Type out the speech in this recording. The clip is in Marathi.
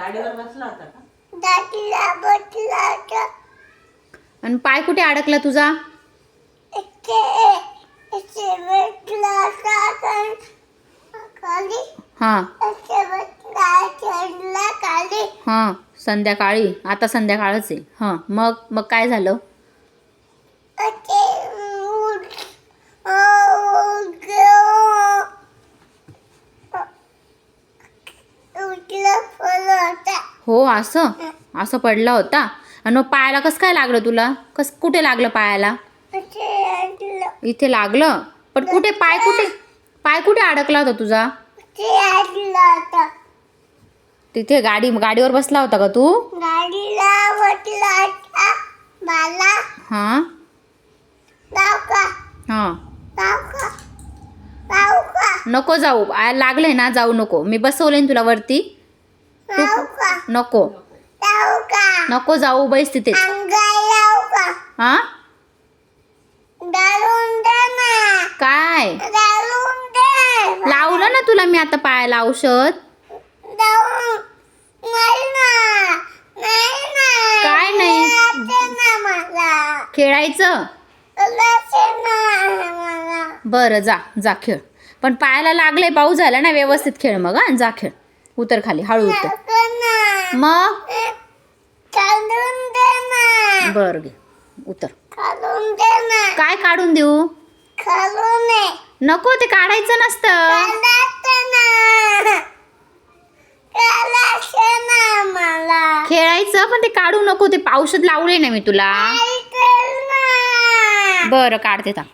गाडीवर बसला होता का? दादीला बसला होता. आणि पाय कुठे अडकला तुझा? इथे इथे बसला होता. पण खाली. हां. इथे बसला चढला खाली. हां संध्याकाळी. आता संध्याकाळच आहे. हां मग मग काय झालं? हो असं? असं पडला होता? आणि मग पायाला कसं काय लागलं तुला? कस कुठे लागलं पायाला? इथे लागलं? पण कुठे पाय कुठे पाय कुठे अडकला होता तुझा? तिथे गाडी गाडीवर बसला होता का तू? गाडीला हां. नको जाऊ. लागले ना जाऊ नको. मी बसवले तुला वरती. नको. नको जाऊ बैस तिथे. हा? काय? लावलं ना तुला मी आता पायाला औषध? काय नाही? खेळायचं? बरं जा जा खेळ. पण पायाला लागले पाऊस झाला ना व्यवस्थित खेळ मग हा जा खेळ. उतर खाली हळू उतर. मग? बरं घे उतर. काय काढून देऊ? नको ते काढायचं नसतं. खेळायचं पण ते काढू नको ते औषध लावले ना मी तुला. बरं काढते थांब.